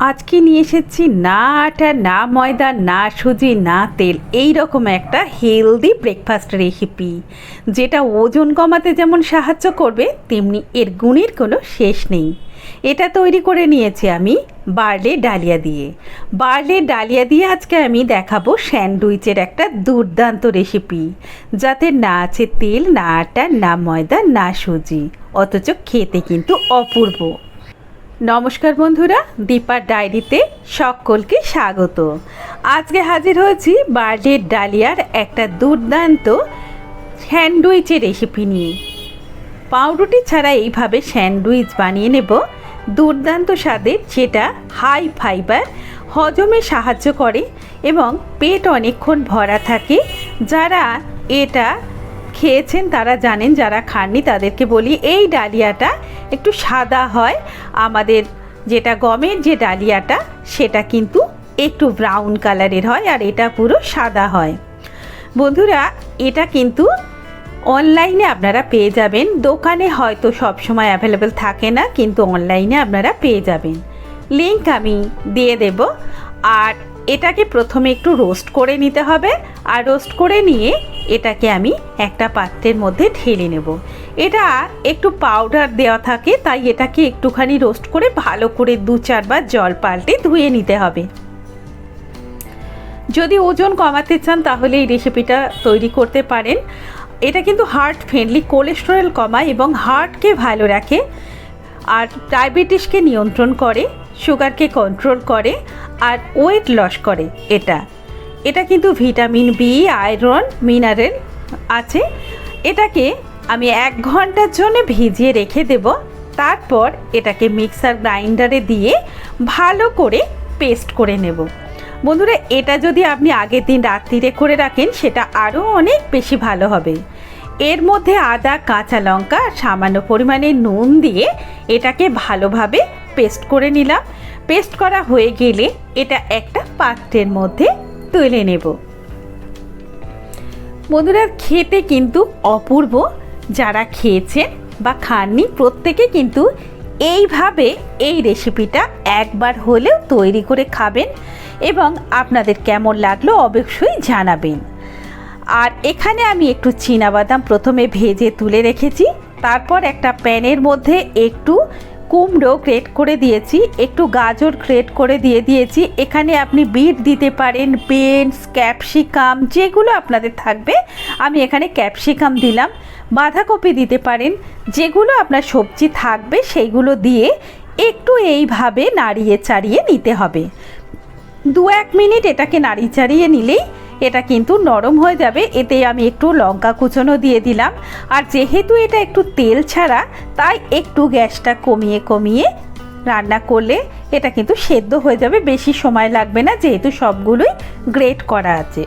আজকে নিয়ে এসেছি না আটা, না ময়দা, না সুজি, না তেল। এই রকম একটা হেলদি ব্রেকফাস্ট রেসিপি যেটা ওজন কমাতে যেমন সাহায্য করবে, তেমনি এর গুণের কোনো শেষ নেই। এটা তৈরি করে নিয়েছি আমি বার্লে ডালিয়া দিয়ে। বার্লে ডালিয়া দিয়ে আজকে আমি দেখাবো স্যান্ডউইচের একটা দুর্দান্ত রেসিপি যাতে না আছে তেল, না আটা, না ময়দা, না সুজি, অথচ খেতে কিন্তু অপূর্ব। নমস্কার বন্ধুরা, দীপার ডায়েরিতে সকলকে স্বাগত। আজকে হাজির হয়েছি বার্লির ডালিয়ার একটা দুর্দান্ত স্যান্ডউইচের রেসিপি নিয়ে। পাউরুটি ছাড়া এইভাবে স্যান্ডউইচ বানিয়ে নেব। দুর্দান্ত স্বাদের, যেটা হাই ফাইবার, হজমে সাহায্য করে এবং পেট অনেকক্ষণ ভরা থাকে। যারা এটা খেয়েছেন, তারা জানেন, যারা খাননি, তাদেরকে বলি এই ডালিয়াটা একটু সাদা হয়। আমাদের যেটা গমের যে ডালিয়াটা, সেটা কিন্তু একটু ব্রাউন কালারের হয় আর এটা পুরো সাদা হয়। বন্ধুরা, এটা কিন্তু অনলাইনে আপনারা পেয়ে যাবেন। দোকানে হয়তো সব সময় অ্যাভেলেবেল থাকে না, কিন্তু অনলাইনে আপনারা পেয়ে যাবেন। লিঙ্ক আমি দিয়ে দেব। আর এটাকে প্রথমে একটু রোস্ট করে নিতে হবে। আর রোস্ট করে নিয়ে এটাকে আমি একটা পাত্রের মধ্যে ঢেলে নেব। এটা একটু পাউডার দেওয়া থাকে, তাই এটাকে একটুখানি রোস্ট করে ভালো করে দু চারবার জল পাল্টে ধুয়ে নিতে হবে। যদি ওজন কমাতে চান তাহলে এই রেসিপিটা তৈরি করতে পারেন। এটা কিন্তু হার্ট ফ্রেন্ডলি কোলেস্টেরল কমায় এবং হার্টকে ভালো রাখে আর ডায়াবেটিসকে নিয়ন্ত্রণ করে সুগারকে কন্ট্রোল করে আর ওয়েট লস করে এটা। এটা কিন্তু ভিটামিন বি আয়রন মিনারেল আছে। এটাকে আমি এক ঘণ্টার জন্য ভিজিয়ে রেখে দেব। তারপর এটাকে মিক্সার গ্রাইন্ডারে দিয়ে ভালো করে পেস্ট করে নেব। বন্ধুরা, এটা যদি আপনি আগের দিন রাত্রিরে করে রাখেন, সেটা আরও অনেক বেশি ভালো হবে। এর মধ্যে আদা, কাঁচা লঙ্কা সামান্য পরিমাণে নুন দিয়ে এটাকে ভালোভাবে পেস্ট করে নিলাম। পেস্ট করা হয়ে গেলে এটা একটা পাত্রের মধ্যে তুলে নেব। বন্ধুরা, খেতে কিন্তু অপূর্ব। যারা খেয়েছেন বা খাননি, প্রত্যেকে কিন্তু এইভাবে এই রেসিপিটা একবার হলেও তৈরি করে খাবেন এবং আপনাদের কেমন লাগল অবশ্যই জানাবেন। আর এখানে আমি একটু বাদাম প্রথমে ভেজে তুলে রেখেছি, তারপর একটা প্যানের মধ্যে একটু কুমড়ো গ্রেট করে দিয়েছি, একটু গাজর গ্রেট করে দিয়ে দিয়েছি। এখানে আপনি বিট দিতে পারেন বিনস ক্যাপসিকাম যেগুলো আপনাদের থাকবে। আমি এখানে ক্যাপসিকাম দিলাম। বাঁধাকপি দিতে পারেন, যেগুলো আপনার সবজি থাকবে সেইগুলো দিয়ে একটু এইভাবে নাড়িয়ে চাড়িয়ে নিতে হবে। দু এক মিনিট এটাকে নাড়িয়ে চাড়িয়ে নিলেই এটা কিন্তু নরম হয়ে যাবে এতে আমি একটু লঙ্কা কুচনো দিয়ে দিলাম। আর যেহেতু এটা একটু তেল ছাড়া, তাই একটু গ্যাসটা কমিয়ে কমিয়ে রান্না করলে এটা কিন্তু সেদ্ধ হয়ে যাবে, বেশি সময় লাগবে না, যেহেতু সবগুলোই গ্রেট করা আছে।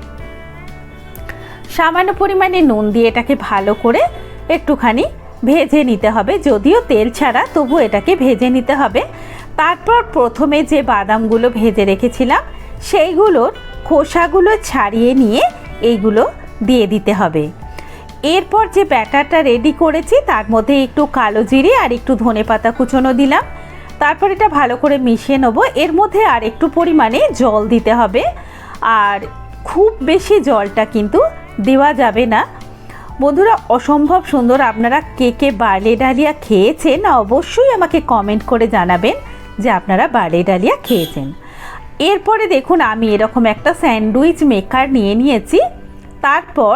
সামান্য পরিমাণে নুন দিয়ে এটাকে ভালো করে একটুখানি ভেজে নিতে হবে, যদিও তেল ছাড়া তবু এটাকে ভেজে নিতে হবে। তারপর প্রথমে যে বাদামগুলো ভেজে রেখেছিলাম, সেইগুলোর খোসাগুলো ছাড়িয়ে নিয়ে এইগুলো দিয়ে দিতে হবে। এরপর যে ব্যাটারটা রেডি করেছি, তার মধ্যে একটু কালো জিরে আর একটু ধনে পাতা কুচনো দিলাম। তারপর এটা ভালো করে মিশিয়ে নেব। এর মধ্যে আর একটু পরিমাণে জল দিতে হবে। আর খুব বেশি জলটা কিন্তু দেওয়া যাবে না। বন্ধুরা, অসম্ভব সুন্দর আপনারা কে কে বার্লে ডালিয়া খেয়েছেন, অবশ্যই আমাকে কমেন্ট করে জানাবেন যে আপনারা বার্লে ডালিয়া খেয়েছেন। এরপরে দেখুন, আমি এরকম একটা স্যান্ডউইচ মেকার নিয়ে নিয়েছি। তারপর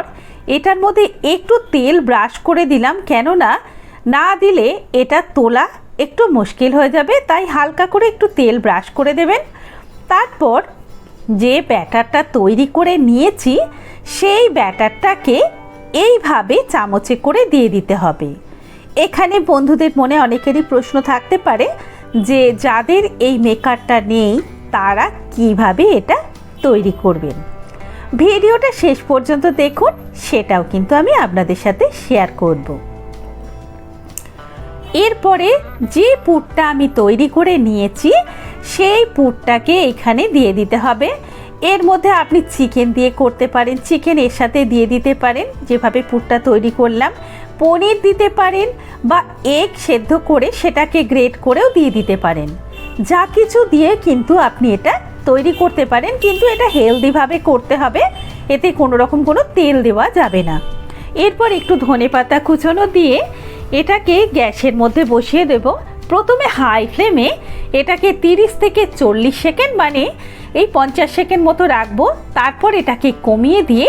এটার মধ্যে একটু তেল ব্রাশ করে দিলাম, কেননা না দিলে এটা তোলা একটু মুশকিল হয়ে যাবে, তাই হালকা করে একটু তেল ব্রাশ করে দেবেন। তারপর যে ব্যাটারটা তৈরি করে নিয়েছি, সেই ব্যাটারটাকে এইভাবে চামচে করে দিয়ে দিতে হবে। এখানে বন্ধুদের মনে অনেকেরই প্রশ্ন থাকতে পারে যে, যাদের এই মেকারটা নেই তারা কীভাবে এটা তৈরি করবেন। ভিডিওটা শেষ পর্যন্ত দেখুন, সেটাও কিন্তু আমি আপনাদের সাথে শেয়ার করব। এরপরে যে পুরটা আমি তৈরি করে নিয়েছি, সেই পুরটাকে এখানে দিয়ে দিতে হবে। এর মধ্যে আপনি চিকেন দিয়ে করতে পারেন চিকেন এর সাথে দিয়ে দিতে পারেন, যেভাবে পুরটা তৈরি করলাম। পনির দিতে পারেন বা এগ সেদ্ধ করে সেটাকে গ্রেট করেও দিয়ে দিতে পারেন। যা কিছু দিয়ে কিন্তু আপনি এটা তৈরি করতে পারেন, কিন্তু এটা হেলদিভাবে করতে হবে। এতে কোনো রকম কোনো তেল দেওয়া যাবে না। এরপর একটু ধনে পাতা কুচনো দিয়ে এটাকে গ্যাসের মধ্যে বসিয়ে দেব। প্রথমে হাই ফ্লেমে এটাকে তিরিশ থেকে চল্লিশ সেকেন্ড মানে এই পঞ্চাশ সেকেন্ড মতো রাখব। তারপর এটাকে কমিয়ে দিয়ে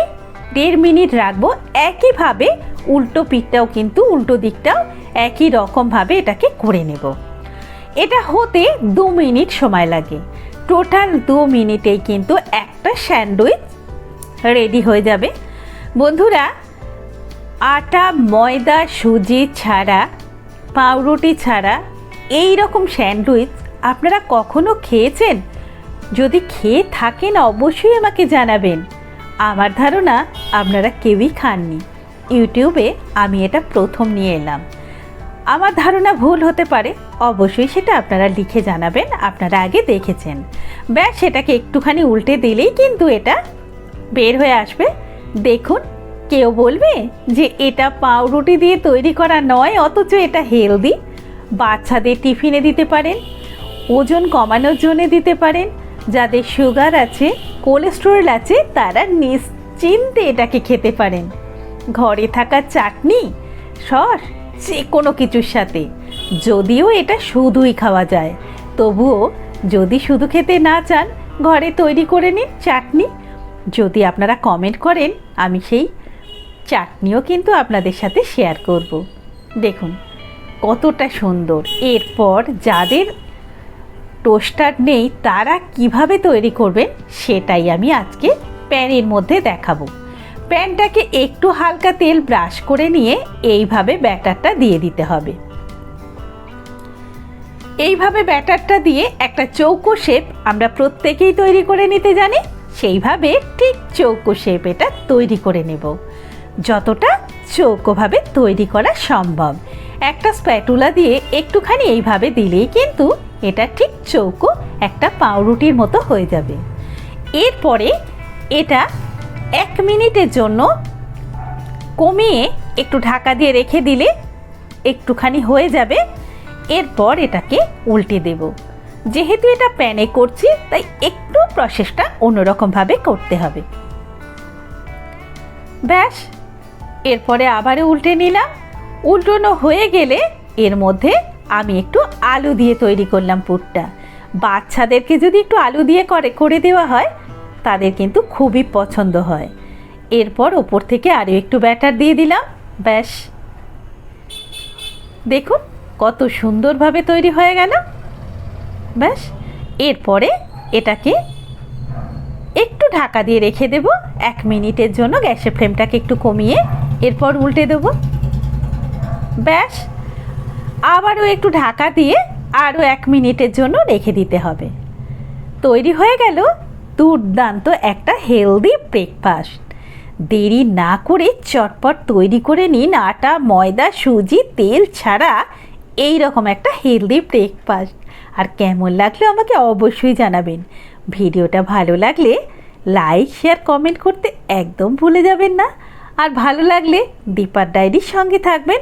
দেড় মিনিট রাখব। একইভাবে উল্টো পিঠটাও কিন্তু উল্টো দিকটাও একই রকমভাবে এটাকে করে নেব। এটা হতে দু মিনিট সময় লাগে। টোটাল দু মিনিটেই কিন্তু একটা স্যান্ডউইচ রেডি হয়ে যাবে। বন্ধুরা, আটা, ময়দা, সুজি ছাড়া, পাউরুটি ছাড়া এই রকম স্যান্ডউইচ আপনারা কখনো খেয়েছেন? যদি খেয়ে থাকেন অবশ্যই আমাকে জানাবেন। আমার ধারণা আপনারা কেউই খাননি। ইউটিউবে আমি এটা প্রথম নিয়ে এলাম। আমার ধারণা ভুল হতে পারে। অবশ্যই সেটা আপনারা লিখে জানাবেন, আপনারা আগে দেখেছেন। ব্যাস, সেটাকে একটুখানি উল্টে দিলেই কিন্তু এটা বের হয়ে আসবে। দেখুন, কেউ বলবে যে এটা পাউরুটি দিয়ে তৈরি করা নয়, অথচ এটা হেলদি। বাচ্চাদের টিফিনে দিতে পারেন, ওজন কমানোর জন্য দিতে পারেন। যাদের সুগার আছে, কোলেস্টেরল আছে, তারা নিশ্চিন্তে এটাকে খেতে পারেন। ঘরে থাকা চাটনি, সস যে কোনো কিছুর সাথে। যদিও এটা শুধুই খাওয়া যায়, তবুও যদি শুধু খেতে না চান, ঘরে তৈরি করে নিন চাটনি। যদি আপনারা কমেন্ট করেন, আমি সেই চাটনিও কিন্তু আপনাদের সাথে শেয়ার করব। দেখুন, কতটা সুন্দর। এরপর যাদের টোস্টার নেই, তারা কীভাবে তৈরি করবেন, সেটাই আমি আজকে প্যানের মধ্যে দেখাবো। প্যানটাকে একটু হালকা তেল ব্রাশ করে নিয়ে এইভাবে ব্যাটারটা দিয়ে দিতে হবে। এইভাবে ব্যাটারটা দিয়ে একটা চৌকো শেপ আমরা প্রত্যেকেই তৈরি করে নিতে জানি, সেইভাবে ঠিক চৌকো শেপ এটা তৈরি করে নেব। যতটা চৌকোভাবে তৈরি করা সম্ভব। একটা স্প্যাটুলা দিয়ে একটুখানি এইভাবে দিলেই কিন্তু এটা ঠিক চৌকো একটা পাউরুটির মতো হয়ে যাবে। এরপরে এটা এক মিনিটের জন্য কমিয়ে একটু ঢাকা দিয়ে রেখে দিলে একটুখানি হয়ে যাবে। এরপর এটাকে উল্টে দেব। যেহেতু এটা প্যানে করছি, তাই একটু প্রসেসটা অন্যরকমভাবে করতে হবে। ব্যাস, এরপরে আবারও উল্টে নিলাম। উল্টোনো হয়ে গেলে এর মধ্যে আমি একটু আলু দিয়ে তৈরি করলাম পুরটা। বাচ্চাদেরকে যদি একটু আলু দিয়ে করে করে দেওয়া হয় তাদের কিন্তু খুবই পছন্দ হয়। এরপর ওপর থেকে আরও একটু ব্যাটার দিয়ে দিলাম, ব্যাস। দেখুন, কত সুন্দরভাবে তৈরি হয়ে গেল। ব্যাস, এরপরে এটাকে একটু ঢাকা দিয়ে রেখে দেব। এক মিনিটের জন্য গ্যাসের ফ্লেমটাকে একটু কমিয়ে এরপর উল্টে দেব। ব্যাস, আবারও একটু ঢাকা দিয়ে আরও এক মিনিটের জন্য রেখে দিতে হবে। তৈরি হয়ে গেল দুর্দান্ত একটা হেলদি ব্রেকফাস্ট দেরি না করে চটপট তৈরি করে নিন আটা, ময়দা, সুজি, তেল ছাড়া এই রকম একটা হেলদি ব্রেকফাস্ট আর কেমন লাগল আমাকে অবশ্যই জানাবেন। ভিডিওটা ভালো লাগলে লাইক শেয়ার কমেন্ট করতে একদম ভুলে যাবেন না। আর ভালো লাগলে দীপার ডায়েরির সঙ্গে থাকবেন।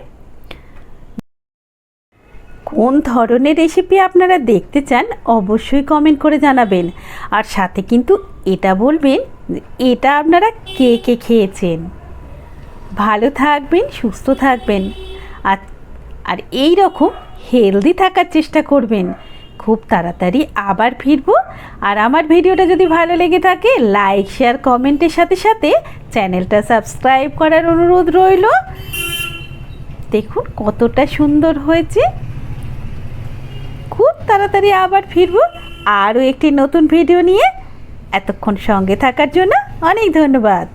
কোন ধরনের রেসিপি আপনারা দেখতে চান অবশ্যই কমেন্ট করে জানাবেন। আর সাথে কিন্তু এটা বলবেন এটা আপনারা কে কে খেয়েছেন। ভালো থাকবেন, সুস্থ থাকবেন। আর আর এই রকম হেলদি থাকার চেষ্টা করবেন। খুব তাড়াতাড়ি আবার ফিরবো। আর আমার ভিডিওটা যদি ভালো লেগে থাকে লাইক শেয়ার কমেন্টের সাথে সাথে চ্যানেলটা সাবস্ক্রাইব করার অনুরোধ রইল। দেখুন কতটা সুন্দর হয়েছে। তাড়াতাড়ি আবার ফিরব। আরও একটি নতুন ভিডিও নিয়ে এতক্ষণ সঙ্গে থাকার জন্য অনেক ধন্যবাদ।